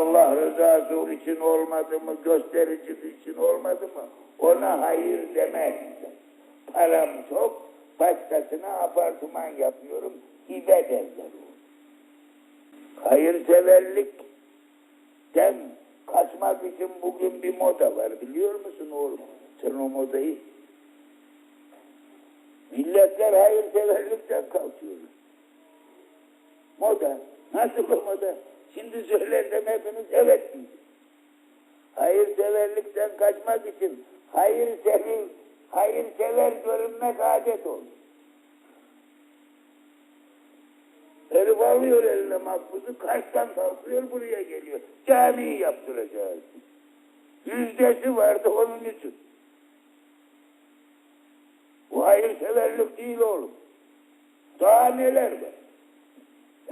Allah rızası için olmadı mı, göstericisi için olmadı mı? Ona hayır demez. Param çok, başkasına apartman yapıyorum, hibe derler. Hayırseverlikten kaçmak için bugün bir moda var, biliyor musun oğlum? Sen o modayı Milletler hayırseverlikten kalkıyor. Moda. Nasıl o moda? Şimdi söylersem hepiniz evet diyeceksiniz. Hayırseverlikten kaçmak için hayırsever, hayırsever görünmek adet oldu. Herif alıyor eline makbuzu, kaçtan kalkıyor buraya geliyor. Camiyi yaptıracağız. Yüzdesi vardı onun için. Bu hayırseverlik değil oğlum. Daha neler var?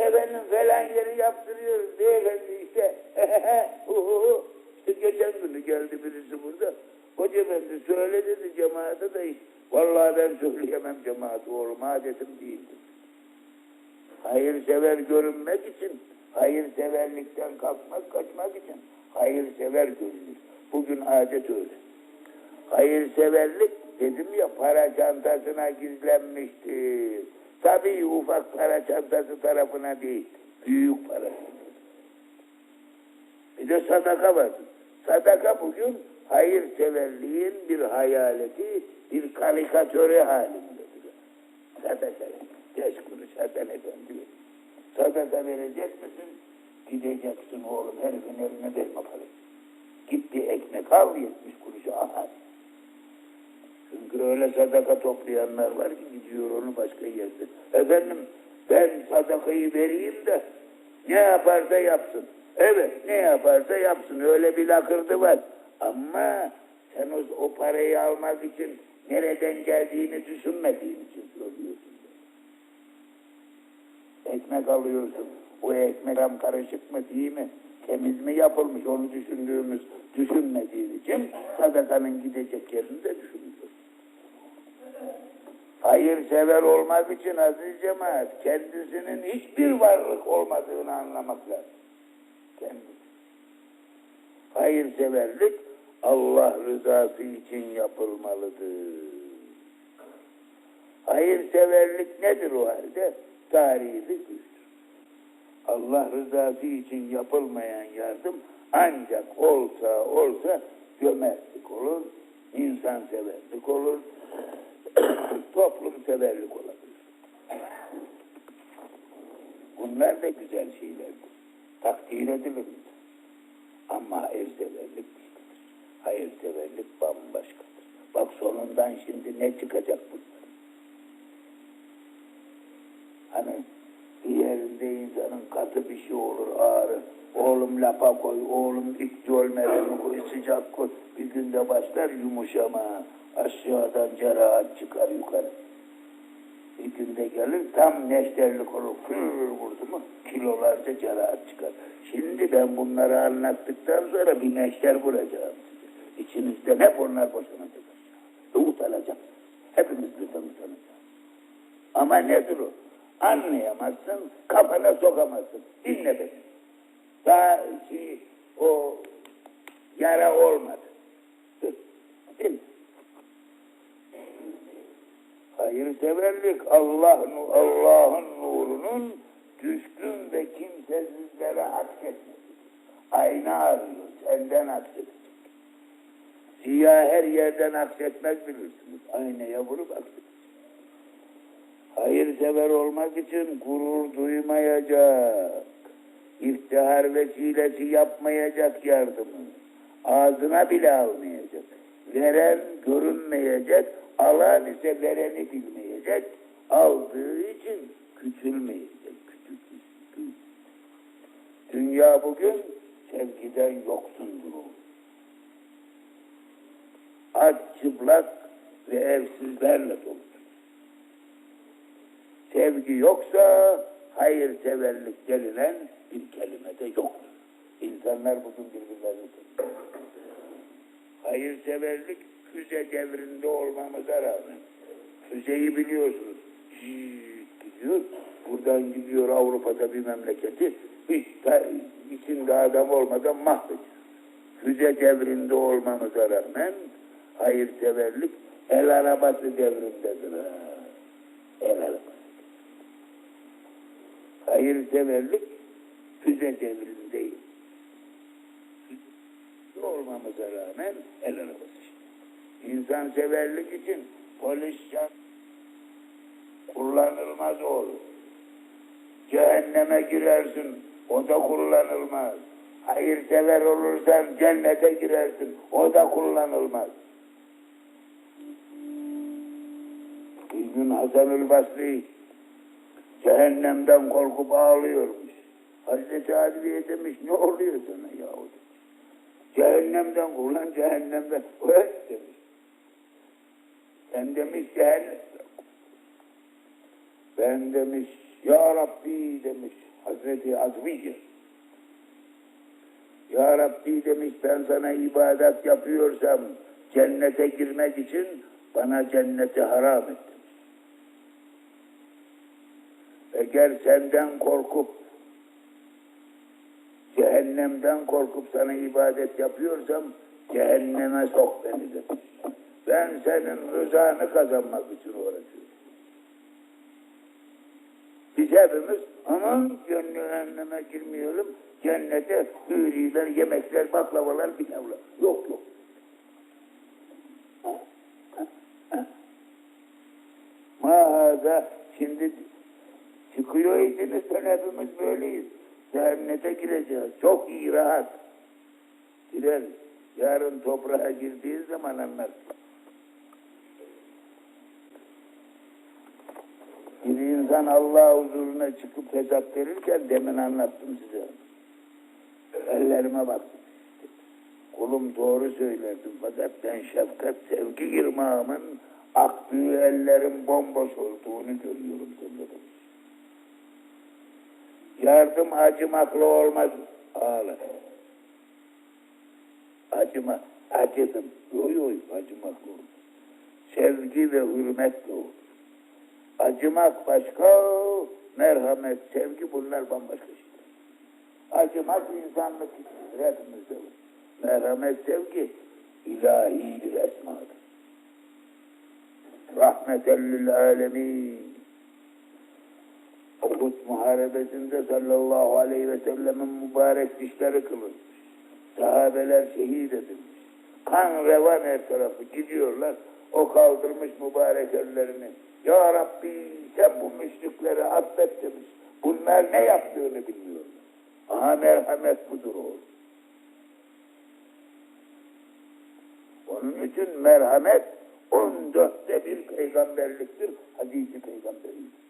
Efendim falan yeri yaptırıyoruz beyefendi işte. Uhu. işte geçen günü geldi birisi burada. Hoca efendi söyle dedi cemaate de vallahi ben söyleyemem cemaat oğlum adetim değildir. Hayırsever görünmek için, hayırseverlikten kalkmak, kaçmak için hayırsever görünür. Bugün adet öyle. Hayırseverlik dedim ya para çantasına gizlenmiştir. Tabii ufak para çantası tarafına değil, büyük para. Bir de sadaka var. Sadaka bugün hayırseverliğin bir hayaleti, bir karikatörü halindedir. Sadaka. Beş kuruş Hasan Efendi. Sadaka verecek misin? Gideceksin oğlum herifin eline verme parayı. Git bir ekmek al yetmiş kuruşu aha. Çünkü öyle sadaka toplayanlar var ki gidiyor onu başka yerde. Efendim ben sadakayı vereyim de ne yaparsa yapsın. Evet ne yaparsa yapsın öyle bir lakırdı var. Ama sen o, o parayı almak için nereden geldiğini düşünmediğin için söylüyorsun. Ekmek alıyorsun. O ekmek tam karışık mı değil mi? Temiz mi yapılmış onu düşündüğümüz düşünmediğin için sadakanın gidecek yerini de düşünmüyorsun. Hayırsever olmak için aziz cemaat kendisinin hiçbir varlık olmadığını anlamak lazım. Kendisi. Hayırseverlik Allah rızası için yapılmalıdır. Hayırseverlik nedir o halde? Tarihi güçtür. Allah rızası için yapılmayan yardım ancak olsa olsa cömertlik olur, insanseverlik olur, toplumseverlik olabilir. Bunlar da güzel şeylerdir. Takdir edilir. Ama hayırseverlik başkadır. Hayırseverlik bambaşkadır. Bak sonundan şimdi ne çıkacak bunlar? Yerinde insanın katı bir şey olur ağrı. Oğlum lapa koy, oğlum dik ölmeden koy, sıcak koy. Bir günde başlar yumuşama. Aşağıdan cerahat çıkar yukarı. Bir günde gelir tam neşterlik olur. Fır vurdu mu kilolarca cerahat çıkar. Şimdi ben bunları anlattıktan sonra bir neşter vuracağım size. İçinizden hep onlar boşanacak. Utanacak. Hepimiz birden utanacağız. Ama nedir o? Anlayamazsın, kafana sokamazsın. Dinle beni. Daha şey, o yara olmadı. Dur, dinle. Hayırseverlik Allah, Allah'ın nurunun düşkün ve kimsesizlere aksetmesidir. Ayna arıyor, senden aksetecek. Ziya her yerden aksetmez bilirsiniz. Aynaya vurup aksetecek. Hayırsever olmak için gurur duymayacak. İftihar vesilesi yapmayacak yardımı. Ağzına bile almayacak. Veren görünmeyecek, alan ise vereni bilmeyecek. Aldığı için küçülmeyecek. Küçük, küçük. Dünya bugün sevgiden yoksundur. Aç, çıplak ve evsizlerle doludur. Sevgi yoksa hayırseverlik denilen bir kelime de yoktur. İnsanlar bugün birbirlerini. Hayırseverlik füze devrinde olmamıza rağmen füzeyi biliyorsunuz. Cık gidiyor. Buradan gidiyor Avrupa'da bir memleketi. Hiç ta, içinde adam olmadan mahvediyor. Füze devrinde olmamıza rağmen hayırseverlik el arabası devrindedir. Ha. El arabası. Hayırseverlik füze devrindeyiz. Olmamıza rağmen el arabası. İnsan severlik için polis can kullanılmaz olur. Cehenneme girersin, o da kullanılmaz. Hayırsever olursan cennete girersin, o da kullanılmaz. Bir gün Hasan-ül Basri cehennemden korkup ağlıyormuş. Hazreti Ali'ye demiş ne oluyor sana yahu demiş. Cehennemden kullan cehennemden. Evet demiş. Sen demiş cehennem. Ben demiş ya Rabbi demiş Hazreti Azmice. Ya Rabbi demiş ben sana ibadet yapıyorsam cennete girmek için bana cenneti haram et Eğer senden korkup cehennemden korkup sana ibadet yapıyorsam cehenneme sok beni demiş. Ben senin rızanı kazanmak için uğraşıyorum. Biz hepimiz aman cehenneme girmeyelim. Cennete huriler, yemekler, baklavalar, pilavlar. Yok yok. Mahada şimdi çıkıyor içinizden hepimiz böyleyiz. Cennete gireceğiz. Çok iyi rahat. Girer. Yarın toprağa girdiği zaman anlarsın. Bir insan Allah huzuruna çıkıp hesap verirken demin anlattım size. Ellerime baktım. Kulum doğru söylerdim fakat ben şefkat sevgi girmağımın aktığı ellerin bomboş olduğunu görüyorum dedim. Yardım acımakla olmaz. Ağla. Acıma, acıdım. Yok yok acımakla olur. Sevgi ve hürmetle olur. Acımak başka, merhamet, sevgi bunlar bambaşka şeyler. Acımak insanlık hepimizde var. Merhamet, sevgi ilahi bir esmadır. Rahmeten lil alemin. Uhud muharebesinde sallallahu aleyhi ve sellemin mübarek dişleri kılınmış. Sahabeler şehit edilmiş. Kan revan her tarafı gidiyorlar. O kaldırmış mübarek ellerini. Ya Rabbi sen bu müşrikleri affet demiş. Bunlar ne yaptığını bilmiyorlar. Aha merhamet budur oğlum. Onun için merhamet on dörtte bir peygamberliktir, hadisi peygamberidir.